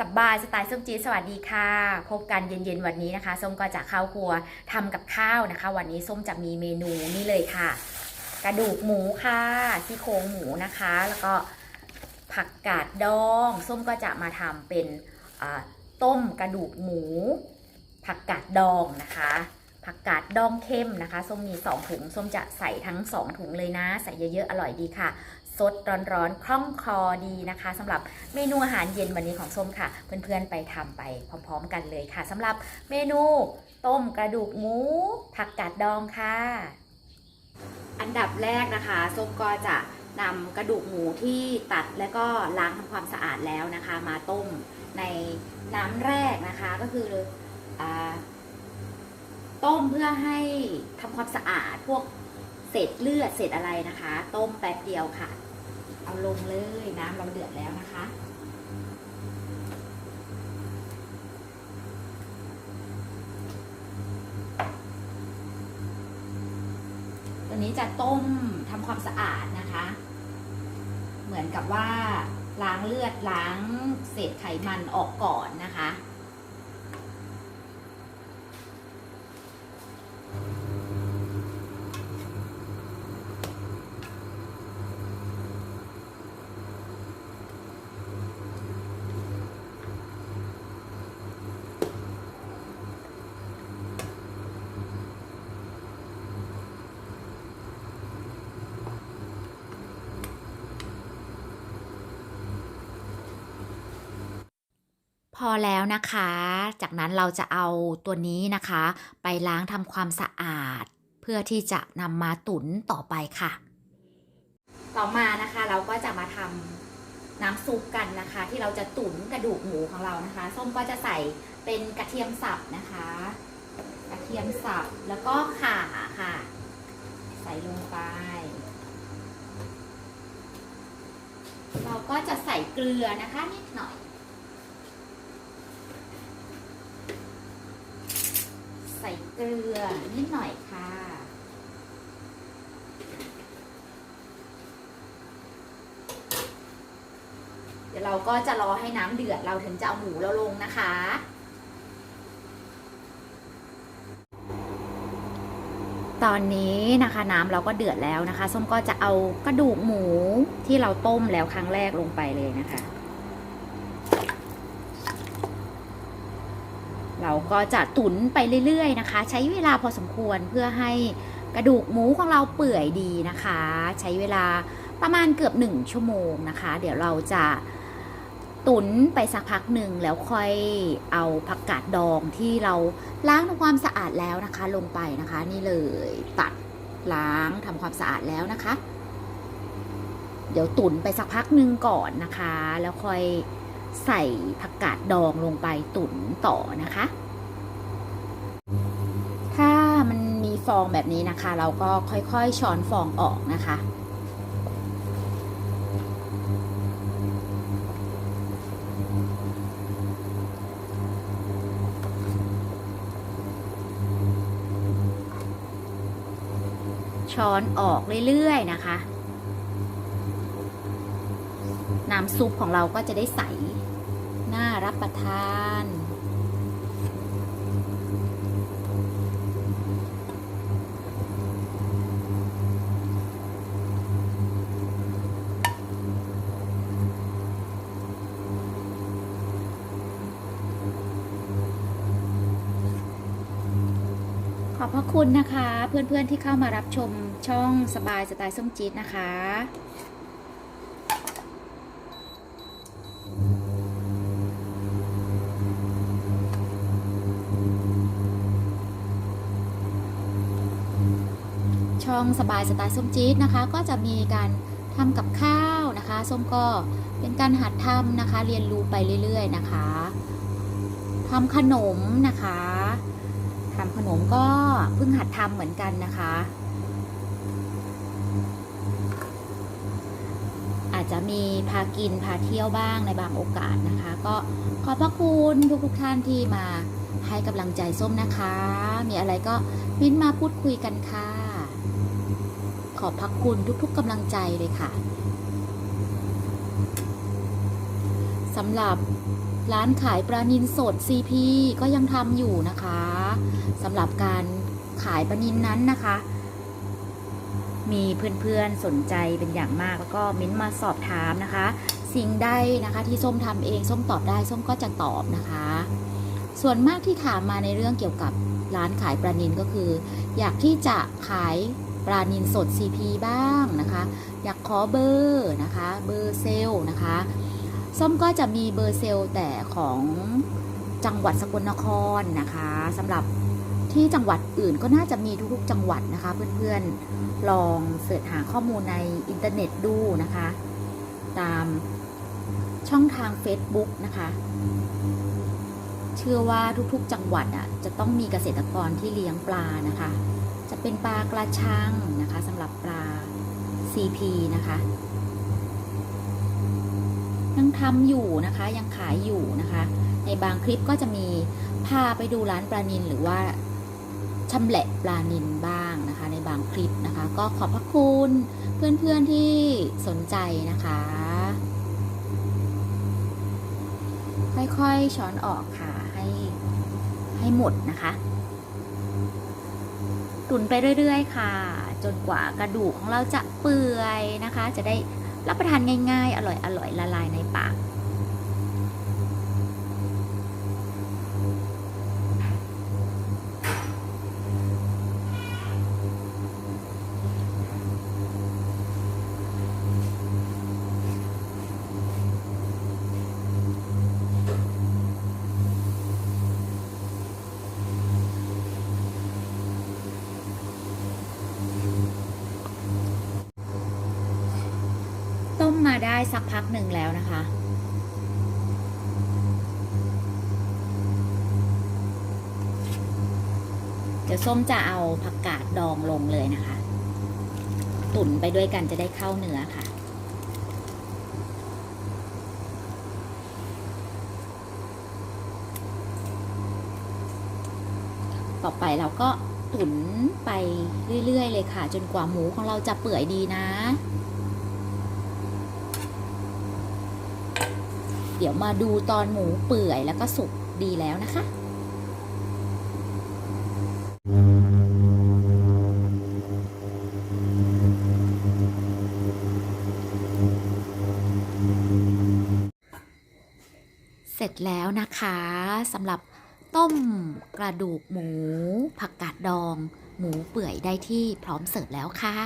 สบายสไตล์ส้มจีสวัสดีค่ะ พบกันเย็นๆวันนี้นะคะ ส้มก็จะเข้าครัวทำกับข้าวนะคะ วันนี้ส้มจะมีเมนูนี่เลยค่ะ กระดูกหมูค่ะซี่โครงหมูนะคะ แล้วก็ผักกาดดอง ส้มก็จะมาทำเป็นต้มกระดูกหมู ผักกาดดองนะคะ ผักกาดดองเข้มนะคะ ส้มมี2ถุง ส้มจะใส่ทั้ง 2 ถุงเลยนะ ใส่เยอะๆ อร่อยดีค่ะ สดร้อนๆคล่องคอดีนะคะสำหรับเมนูอาหารเย็นวันนี้ของส้มค่ะ เพื่อนๆไปทำไปพร้อมๆกันเลยค่ะสำหรับเมนูต้มกระดูกหมู ผักกาดดองค่ะ อันดับแรกนะคะส้มก็จะนำกระดูกหมูที่ตัดแล้วก็ล้างทำความสะอาดแล้วนะคะ มาต้มในน้ำแรกนะคะก็คืออต้มเพื่อให้ทำความสะอาดพวกเศษเลือดเศษอะไรนะคะ ต้มแป๊บเดียวค่ะ เอาลงเลยน้ำเราเดือดแล้วนะคะ ตัวนี้จะต้มทำความสะอาดนะคะ เหมือนกับว่าล้างเลือดล้างเศษไขมันออกก่อนนะคะ พอแล้วนะคะ จากนั้นเราจะเอาตัวนี้นะคะ ไปล้างทำความสะอาด เพื่อที่จะนำมาตุ๋นต่อไปค่ะ ต่อมานะคะเราก็จะมาทำน้ำซุปกันนะคะ ที่เราจะตุ๋นกระดูกหมูของเรานะคะ ส้มก็จะใส่เป็นกระเทียมสับนะคะ กระเทียมสับแล้วก็ข่าค่ะ ใส่ลงไป เราก็จะใส่เกลือนะคะนิดหน่อย ใส่เกลือนิดหน่อยค่ะ เดี๋ยวเราก็จะรอให้น้ำเดือดเราถึงจะเอาหมูเราลงนะคะตอนนี้นะคะน้ำเราก็เดือดแล้วนะคะ ส้มก็จะเอากระดูกหมูที่เราต้มแล้วครั้งแรกลงไปเลยนะคะ เราก็จะตุ๋นไปเรื่อยๆนะคะ ใช้เวลาพอสมควรเพื่อให้กระดูกหมูของเราเปื่อยดีนะคะ ใช้เวลาประมาณเกือบหนึ่งชั่วโมงนะคะ เดี๋ยวเราจะตุ๋นไปสักพักหนึ่งแล้วค่อยเอาผักกาดดองที่เราล้างทำความสะอาดแล้วนะคะ ลงไปนะคะ นี่เลยตัดล้างทำความสะอาดแล้วนะคะ เดี๋ยวตุ๋นไปสักพักหนึ่งก่อนนะคะ แล้วค่อย ใส่ผักกาดดองลงไปตุ๋นต่อนะคะ ถ้ามันมีฟองแบบนี้นะคะ เราก็ค่อยๆช้อนฟองออกนะคะช้อนออกเรื่อยๆนะคะ น้ำซุปของเราก็จะได้ใส น่ารับประทาน ขอบพระคุณนะคะ เพื่อนๆที่เข้ามารับชมช่องสบายสไตล์ส้มจี๊ดนะคะ ช่องสบายสไตล์ส้มจี๊ดนะคะ ก็จะมีการทำกับข้าวนะคะ ส้มก็เป็นการหัดทำนะคะ เรียนรู้ไปเรื่อย ๆ นะคะทำขนมนะคะทำขนมก็เพิ่งหัดทำเหมือนกันนะคะ อาจจะมีพากินพาเที่ยวบ้างในบางโอกาสนะคะ ก็ขอบพระคุณทุกๆท่านที่มาให้กำลังใจส้มนะคะ มีอะไรก็มิ้นมาพูดคุยกันค่ะ ขอบพระคุณทุกๆกำลังใจเลยค่ะสำหรับร้านขายปลานินสด CP ก็ยังทำอยู่นะคะสำหรับการขายปลานินนั้นนะคะ มีเพื่อนๆสนใจเป็นอย่างมากแล้วก็มิ้นท์มาสอบถามนะคะ สิ่งใดนะคะที่ส้มทำเองส้มตอบได้ส้มก็จะตอบนะคะ ส่วนมากที่ถามมาในเรื่องเกี่ยวกับร้านขายปลานินก็คือ อยากที่จะขาย ปลานินสด CP บ้างนะคะ อยากขอเบอร์นะคะ เบอร์เซลนะคะ ส้มก็จะมีเบอร์เซลแต่ของจังหวัดสกลนครนะคะสำหรับที่จังหวัดอื่นก็น่าจะมีทุกๆจังหวัดนะคะ เพื่อนๆลองเสิร์ชหาข้อมูลในอินเทอร์เน็ตดูนะคะ ตามช่องทาง Facebook นะคะ เชื่อว่าทุกๆจังหวัดอะจะต้องมีเกษตรกรที่เลี้ยงปลานะคะ จะเป็นปลากระชังนะคะสำหรับปลา CP นะคะยังทำอยู่นะคะยังขายอยู่นะคะ ในบางคลิปก็จะมีพาไปดูร้านปลานินหรือว่าชำแหละปลานินบ้างนะคะ ในบางคลิปนะคะ ก็ขอบพระคุณเพื่อนๆที่สนใจนะคะ ค่อยๆช้อนออกค่ะให้ให้หมดนะคะ ตุนไปเรื่อยๆ ค่ะ จนกว่ากระดูกของเราจะเปื่อยนะคะ จะได้รับประทานง่ายๆ อร่อยๆละลายในปาก ได้สักพักหนึ่งแล้วนะคะ เดี๋ยวส้มจะเอาผักกาดดองลงเลยนะคะ ตุ๋นไปด้วยกันจะได้เข้าเนื้อค่ะต่อไปเราก็ตุ๋นไปเรื่อย ๆ เลยค่ะ จนกว่าหมูของเราจะเปื่อยดีนะ เดี๋ยวมาดูตอนหมูเปื่อยแล้วก็สุกดีแล้วนะคะเสร็จแล้วนะคะสำหรับต้มกระดูกหมู ผักกาดดอง หมูเปื่อยได้ที่พร้อมเสิร์ฟแล้วค่ะ